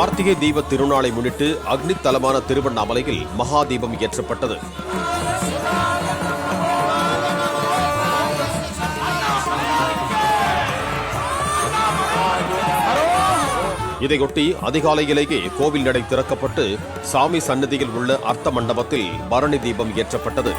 கார்த்திகை தீப திருநாளை முன்னிட்டு அக்னி தலமான திருவண்ணாமலையில் மகா தீபம் ஏற்றப்பட்டது. இதையொட்டி அதிகாலையிலேயே கோவில் நடை திறக்கப்பட்டு சாமி சன்னதியில் உள்ள அர்த்த மண்டபத்தில் பரணி தீபம் ஏற்றப்பட்டது.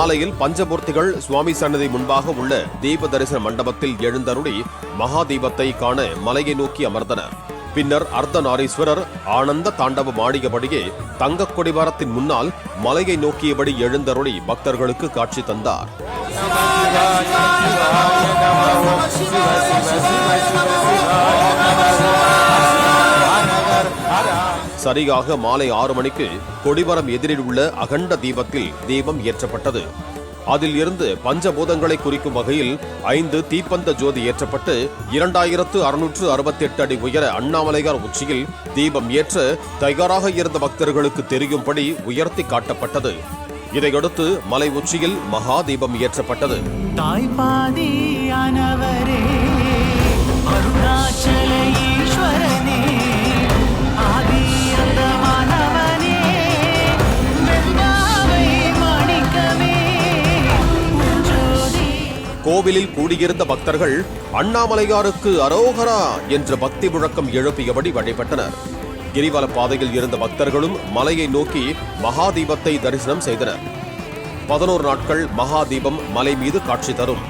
மாலையில் பஞ்சமூர்த்திகள் சுவாமி சன்னதி முன்பாக உள்ள தீப தரிசன மண்டபத்தில் எழுந்தருளி மகாதீபத்தை காண மலையை நோக்கி அமர்ந்தனர். பின்னர் அர்த்தநாரீஸ்வரர் ஆனந்த தாண்டவம் ஆடியபடியே தங்க கொடிவாரத்தின் முன்னால் மலையை நோக்கியபடி எழுந்தருளி பக்தர்களுக்கு காட்சி தந்தார். சரியாக மாலை ஆறு மணிக்கு கொடிமரம் எதிரில் உள்ள அகண்ட தீபத்தில் தீபம் ஏற்றப்பட்டது. அதில் இருந்து பஞ்சபூதங்களை குறிக்கும் வகையில் ஐந்து தீப்பந்த ஜோதி ஏற்றப்பட்டு இரண்டாயிரத்து அறுநூற்று அறுபத்தி எட்டு அடி உயர அண்ணாமலையார் உச்சியில் தீபம் ஏற்ற தயாராக இருந்த பக்தர்களுக்கு தெரியும்படி உயர்த்தி காட்டப்பட்டது. இதையடுத்து மலை உச்சியில் மகா தீபம் ஏற்றப்பட்டது. தாய்பாதி அனவரே கோவிலில் கூடியிருந்த பக்தர்கள் அண்ணாமலையாருக்கு அரோகரா என்ற பக்தி முழக்கம் எழுப்பியபடி வழிபட்டனர். கிரிவல பாதையில் இருந்த பக்தர்களும் மலையை நோக்கி மகாதீபத்தை தரிசனம் செய்தனர். பதினோரு நாட்கள் மகாதீபம் மலை மீது காட்சி தரும்.